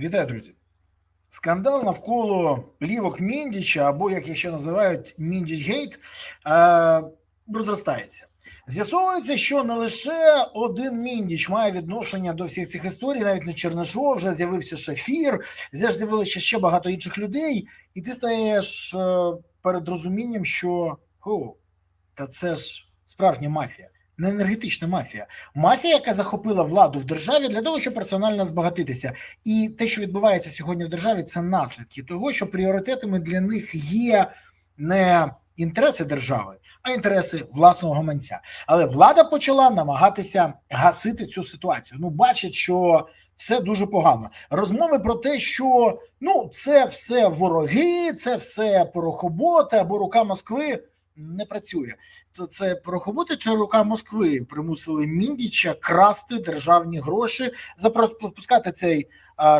Вітаю, друзі. Скандал навколо плівок Міндіча, або як їх ще називають Міндічгейт, е, розростається. З'ясовується, що не лише один Міндіч має відношення до всіх цих історій, навіть не Чернишов, вже з'явився Шафір, з'явилося ще багато інших людей, і ти стаєш е, перед розумінням, що о, та це ж справжня мафія. Не енергетична мафія, мафія, яка захопила владу в державі для того, щоб персонально збагатитися, і те, що відбувається сьогодні в державі, це наслідки того, що пріоритетами для них є не інтереси держави, а інтереси власного гаманця. Але влада почала намагатися гасити цю ситуацію. Ну, бачить, що все дуже погано. Розмови про те, що ну це все вороги, це все порохоботи або рука Москви. Не працює, то це порохоботи чи рука Москви примусили Міндіча красти державні гроші, запускати цей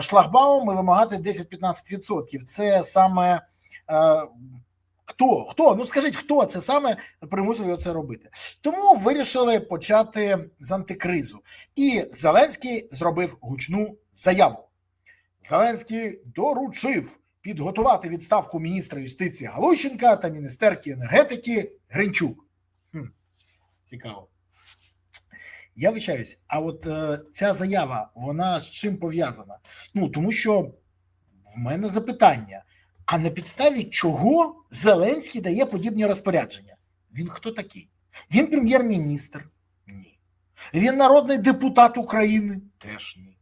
шлагбаум і вимагати 10-15%. Це саме хто? Хто? Ну скажіть, хто це саме примусив його це робити? Тому вирішили почати з антикризу. І Зеленський зробив гучну заяву. Зеленський доручив підготувати відставку міністра юстиції Галущенка та міністерки енергетики Гринчук. Хм, Цікаво. Я вичаюсь, а от е, ця заява, вона з чим пов'язана? Ну тому що в мене запитання: а на підставі чого Зеленський дає подібні розпорядження? Він хто такий? Він прем'єр-міністр? Ні. Він народний депутат України? Теж ні.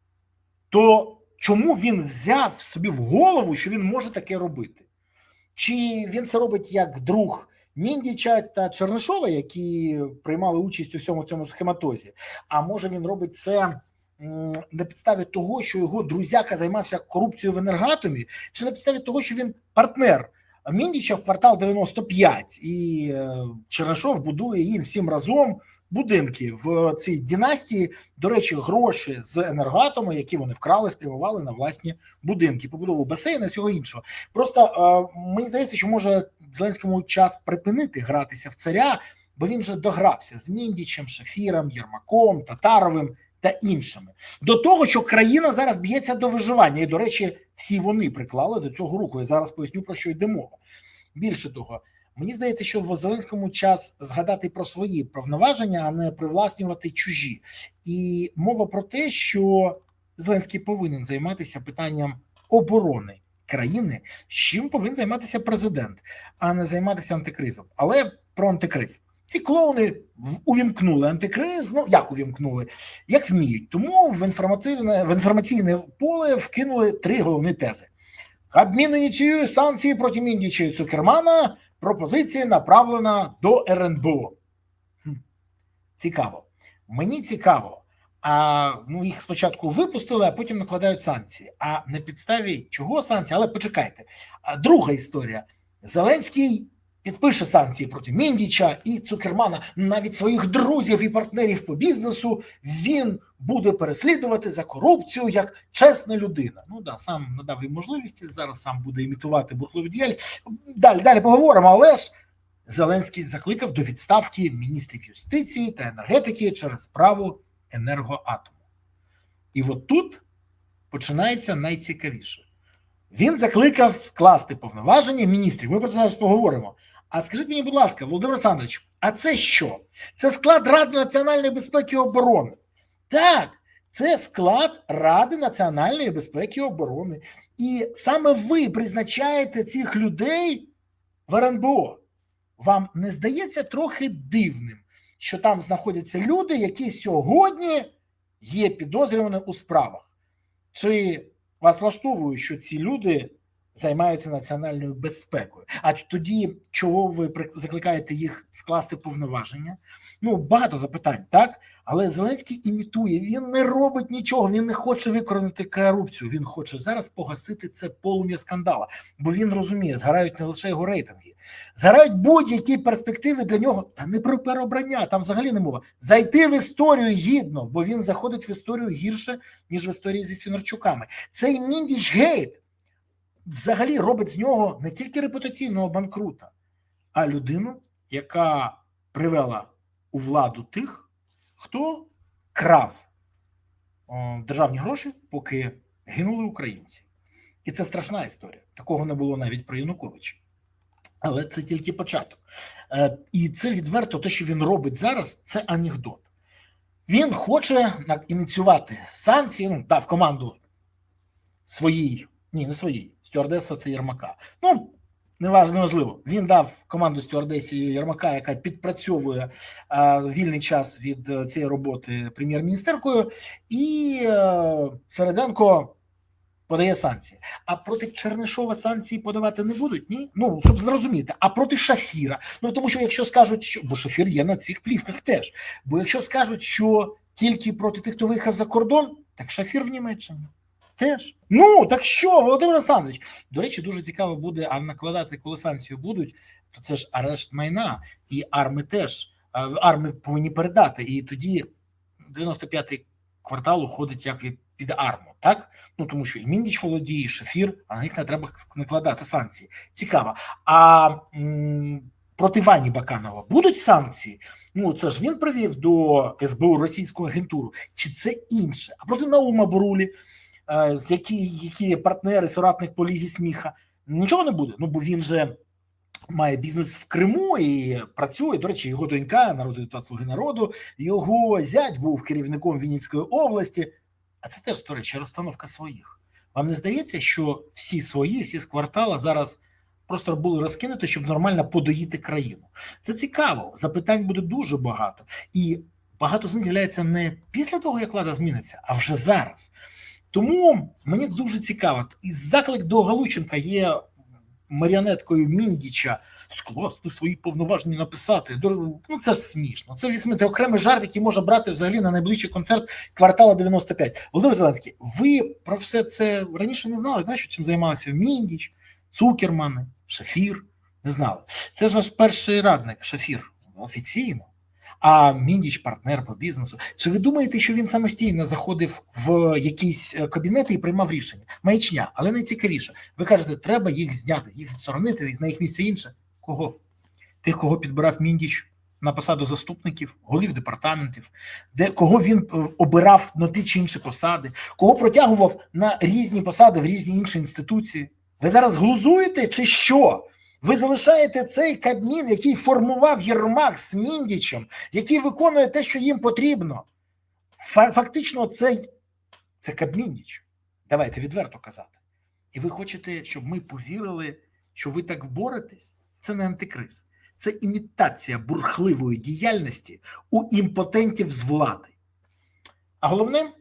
То чому він взяв собі в голову, що він може таке робити? Чи він це робить як друг Міндіча та Чернишова, які приймали участь у всьому цьому схематозі? А може він робить це на підставі того, що його друзяка займався корупцією в енергатомі, чи на підставі того, що він партнер Міндіча в квартал 95, і Чернишов будує їм всім разом будинки в цій династії. До речі, гроші з енергатому, які вони вкрали, спрямували на власні будинки, побудову басейну і всього іншого. Просто е, мені здається, що може Зеленському час припинити гратися в царя, бо він вже догрався з Міндічем, Шафіром, Єрмаком, Татаровим та іншими. До того, що країна зараз б'ється до виживання, і до речі, всі вони приклали до цього руку. Я зараз поясню про що йде мова. Більше того. Мені здається, що в Зеленському час згадати про свої повноваження, а не привласнювати чужі. І мова про те, що Зеленський повинен займатися питанням оборони країни, чим повинен займатися президент, а не займатися антикризом. Але про антикриз. Ці клоуни увімкнули антикриз. Ну як увімкнули, як вміють. Тому в інформаційне в інформаційне поле вкинули три головні тези. Кабмін ініціює санкції проти Міндіча і Цукермана. Пропозиція направлена до РНБО. Цікаво. Мені цікаво. А ну їх спочатку випустили, а потім накладають санкції. А на підставі чого санкції? Але почекайте. А друга історія: Зеленський підпише санкції проти Міндіча і Цукермана. Навіть своїх друзів і партнерів по бізнесу він буде переслідувати за корупцію як чесна людина. Ну да, сам надав їм можливості. Зараз сам буде імітувати бурхливу діяльність. Далі далі поговоримо. Але ж Зеленський закликав до відставки міністрів юстиції та енергетики через справу енергоатому. І от тут починається найцікавіше. Він закликав скласти повноваження міністрів. Ми про це зараз поговоримо. А скажіть мені, будь ласка, Володимир Олександрович, а це що? Це склад Ради національної безпеки і оборони. Так, це склад Ради національної безпеки і оборони. І саме ви призначаєте цих людей в РНБО. Вам не здається трохи дивним, що там знаходяться люди, які сьогодні є підозрювані у справах? Чи вас влаштовує, що ці люди займаються національною безпекою. А тоді чого ви закликаєте їх скласти повноваження? Ну багато запитань, так але Зеленський імітує. Він не робить нічого. Він не хоче викоренити корупцію. Він хоче зараз погасити це полум'я скандала, бо він розуміє, згорають не лише його рейтинги, згорають будь-які перспективи для нього. Та не про переобрання, там взагалі не мова. Зайти в історію гідно, бо він заходить в історію гірше ніж в історії зі Свінарчуками. Цей Міндіч Гейт взагалі робить з нього не тільки репутаційного банкрута, а людину, яка привела у владу тих, хто крав державні гроші, поки гинули українці. І це страшна історія. Такого не було навіть при Януковичі. Але це тільки початок. Е, І це відверто те, що він робить зараз, це анекдот. Він хоче ініціювати санкції, ну, дав команду своїй, ні, не своїй, стюардеса це Єрмака. Ну, неваж- неважливо. Він дав команду стюардесі Єрмака, яка підпрацьовує е, вільний час від е, цієї роботи прем'єр-міністеркою, і е, Середенко подає санкції. А проти Чернишова санкції подавати не будуть? Ні? Ну, щоб зрозуміти. А проти Шафіра. Ну тому що якщо скажуть, що бо Шафір є на цих плівках теж. Бо якщо скажуть, що тільки проти тих, хто виїхав за кордон, так Шафір в Німеччині. Теж. Ну, так що, Володимир Олександрович? До речі, дуже цікаво буде, а накладати, коли санкції будуть, то це ж арешт майна, і арми теж. Арми повинні передати. І тоді 95-й квартал уходить як під арму, так? Ну тому що і Міндіч володіє, і Шафір, а на них не треба накладати санкції. Цікаво. А проти Вані Баканова будуть санкції? Ну це ж він привів до СБУ російську агентуру, чи це інше? А проти Наума Бурулі, з які, які партнери, соратник по лізі сміха, нічого не буде. Ну бо він же. Має бізнес в Криму і працює. До речі, його донька, народний депутат Слуги народу, його зять був керівником Вінницької області. А це теж, до речі, розстановка своїх. Вам не здається, що всі свої, всі з квартала зараз просто були розкинуті, щоб нормально подоїти країну? Це цікаво. Запитань буде дуже багато. І багато з них з'являється не після того, як влада зміниться, а вже зараз. Тому мені дуже цікаво. І заклик до Галученка є маріонеткою Міндіча скласти свої повноваження написати. Ну це ж смішно. Це візьмете окремий жарт, який можна брати взагалі на найближчий концерт квартала 95. Володимир Зеленський, ви про все це раніше не знали? Знаєш, чим займалися Міндіч, Цукермани, Шафір? Не знали. Це ж ваш перший радник, Шафір, офіційно. А Міндіч партнер по бізнесу. Чи ви думаєте, що він самостійно заходив в якісь е, кабінети і приймав рішення? Маячня, але найцікавіше. Ви кажете, треба їх зняти, їх відсторонити, на їх місце інше. Кого? Тих, кого підбирав Міндіч на посаду заступників, голів департаментів, де кого він е, обирав на ті чи інші посади, кого протягував на різні посади в різні інші інституції. Ви зараз глузуєте чи що? Ви залишаєте цей кабмін, який формував Єрмак з Міндічем, який виконує те, що їм потрібно. Фактично, це, це Кабміндіч. Давайте відверто казати. І ви хочете, щоб ми повірили, що ви так боретесь? Це не антикриз, це імітація бурхливої діяльності у імпотентів з влади. А головне,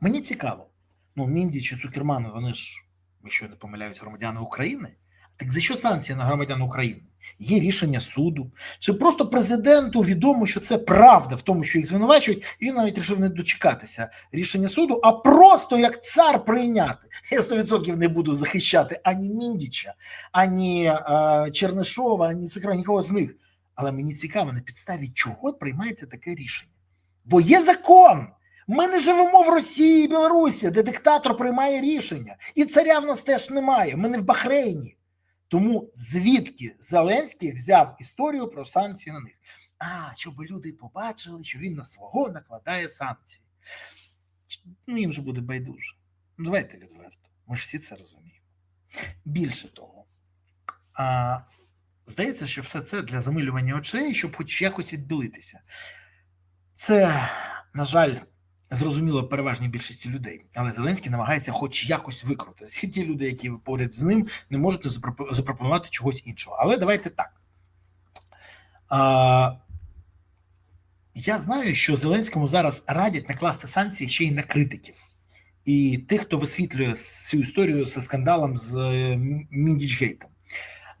мені цікаво, ну, Мінді чи Цукермани, вони ж, якщо не помиляюсь, громадяни України. Так за що санкції на громадян України? Є рішення суду, чи просто президенту відомо, що це правда в тому, що їх звинувачують, і він навіть рішив не дочекатися рішення суду, а просто як цар прийняти. Я 100% не буду захищати ані Міндіча, ані е, Чернишова, ані Цукермана, нікого з них. Але мені цікаво, на підставі чого приймається таке рішення. Бо є закон. Ми не живемо в Росії і Білорусі, де диктатор приймає рішення, і царя в нас теж немає. Ми не в Бахрейні. Тому звідки Зеленський взяв історію про санкції на них? А, щоб люди побачили, що він на свого накладає санкції. Ну, їм же буде байдуже. Ну, давайте відверто. Ми ж всі це розуміємо. Більше того, а, здається, що все це для замилювання очей, щоб хоч якось відбилитися. Це, на жаль, зрозуміло переважній більшості людей, але Зеленський намагається хоч якось викрутити. Всі ті люди, які поряд з ним, не можуть запропонувати чогось іншого. Але давайте так. А, я знаю, що Зеленському зараз радять накласти санкції ще й на критиків. І тих, хто висвітлює цю історію зі скандалом з е, Міндічгейтом.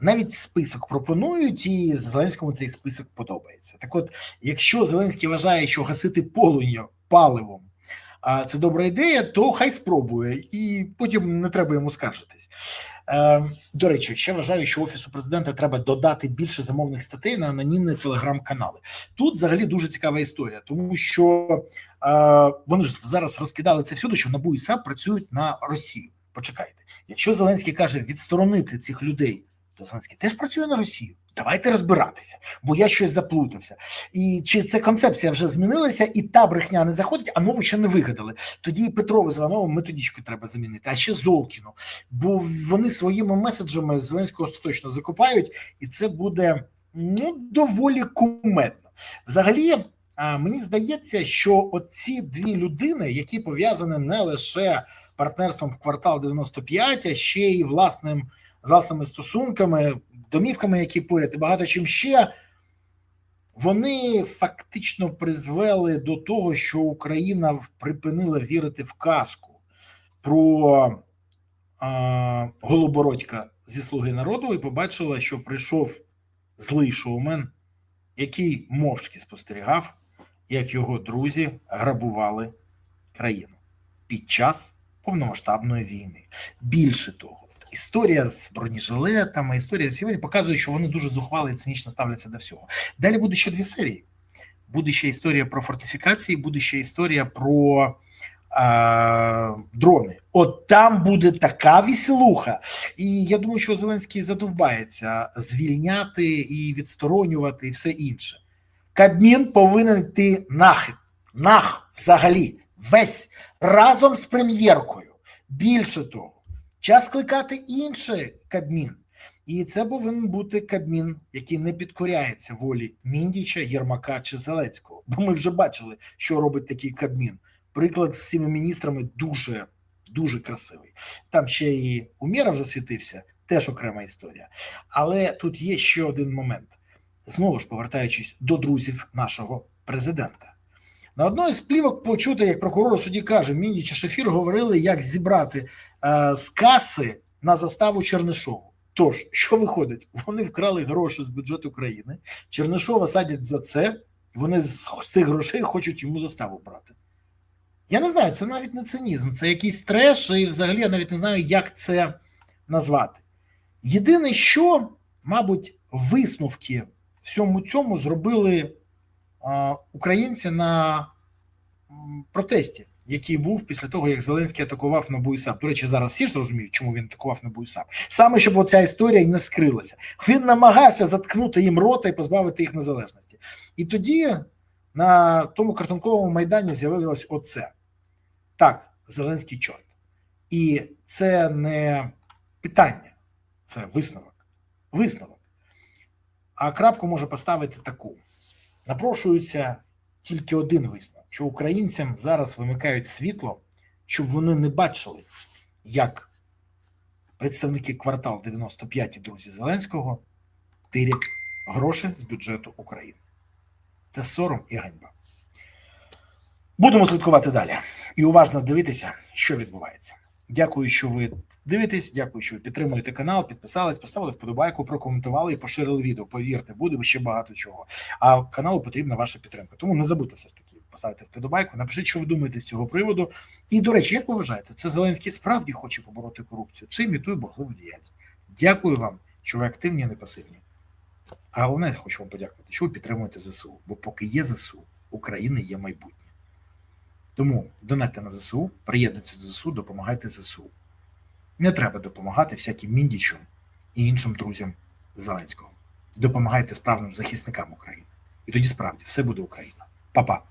Навіть список пропонують, і Зеленському цей список подобається. Так от, якщо Зеленський вважає, що гасити полум'я паливом а це добра ідея, то хай спробує, і потім не треба йому скаржитись. Е, до речі, ще вважаю, що офісу президента треба додати більше замовних статей на анонімні телеграм-канали. Тут взагалі дуже цікава історія, тому що е, вони ж зараз розкидали це всюди, що НАБУ і САП працюють на Росію. Почекайте, якщо Зеленський каже відсторонити цих людей, то Зеленський теж працює на Росію. Давайте розбиратися, бо я щось заплутався. І чи це концепція вже змінилася, і та брехня не заходить, а нову ще не вигадали. Тоді Петрову з Івановим методичку треба замінити, а ще Золкіну. Бо вони своїми меседжами Зеленського остаточно закопають, і це буде ну доволі кумедно. Взагалі, мені здається, що оці дві людини, які пов'язані не лише партнерством в квартал 95, а ще й власним власними стосунками, домівками, які поряд, і багато чим ще. Вони фактично призвели до того, що Україна припинила вірити в казку про а, Голобородька зі Слуги народу і побачила, що прийшов злий шоумен, який мовчки спостерігав, як його друзі грабували країну під час повномасштабної війни. Більше того, історія з бронежилетами, історія сьогодні показує, що вони дуже зухвали і цинічно ставляться до всього. Далі буде ще дві серії. Буде ще історія про фортифікації, буде ще історія про а, дрони. От там буде така веселуха. І я думаю, що Зеленський задовбається звільняти і відсторонювати, і все інше. Кабмін повинен йти нахід, нах взагалі, весь разом з прем'єркою. Більше того, час кликати інший Кабмін. І це повинен бути Кабмін, який не підкоряється волі Міндіча, Єрмака чи Зеленського. Бо ми вже бачили, що робить такий Кабмін. Приклад з цими міністрами дуже дуже красивий. Там ще і Умєров засвітився, теж окрема історія. Але тут є ще один момент. Знову ж повертаючись до друзів нашого президента. На одної з плівок почути, як прокурор суді каже, Міндіч і Шефір говорили, як зібрати з каси на заставу Чернишову. Тож, що виходить? Вони вкрали гроші з бюджету країни, Чернишова садять за це, і вони з цих грошей хочуть йому заставу брати. Я не знаю, це навіть не цинізм, це якийсь треш, і взагалі я навіть не знаю, як це назвати. Єдине, що, мабуть, висновки всьому цьому зробили а, українці на протесті, який був після того, як Зеленський атакував і САП. До речі, зараз всі ж розуміють, чому він атакував і САП. Саме щоб оця історія не вскрилася. Він намагався заткнути їм рота і позбавити їх незалежності. І тоді на тому картонковому майдані з'явилось оце. Так, Зеленський чорт. І це не питання, це висновок. Висновок. А крапку може поставити таку: напрошується тільки один висновок, що українцям зараз вимикають світло, щоб вони не бачили, як представники квартал 95 і друзі Зеленського тирять гроші з бюджету України. Це сором і ганьба. Будемо слідкувати далі і уважно дивитися, що відбувається. Дякую, що ви дивитесь. Дякую, що ви підтримуєте канал, підписались, поставили вподобайку, прокоментували і поширили відео. Повірте, буде ще багато чого. А каналу потрібна ваша підтримка. Тому не забудьте все таки поставити вподобайку. Напишіть, що ви думаєте з цього приводу. І до речі, як ви вважаєте, це Зеленський справді хоче побороти корупцію чи імітує боргливу діяльність? Дякую вам, що ви активні, а не пасивні. А головне, я хочу вам подякувати, що ви підтримуєте ЗСУ. Бо поки є ЗСУ, України є майбутнє. Тому донатьте на ЗСУ, приєднуйтесь до ЗСУ, допомагайте ЗСУ. Не треба допомагати всяким міндічам і іншим друзям Зеленського. Допомагайте справним захисникам України. І тоді справді все буде Україна. Па-па.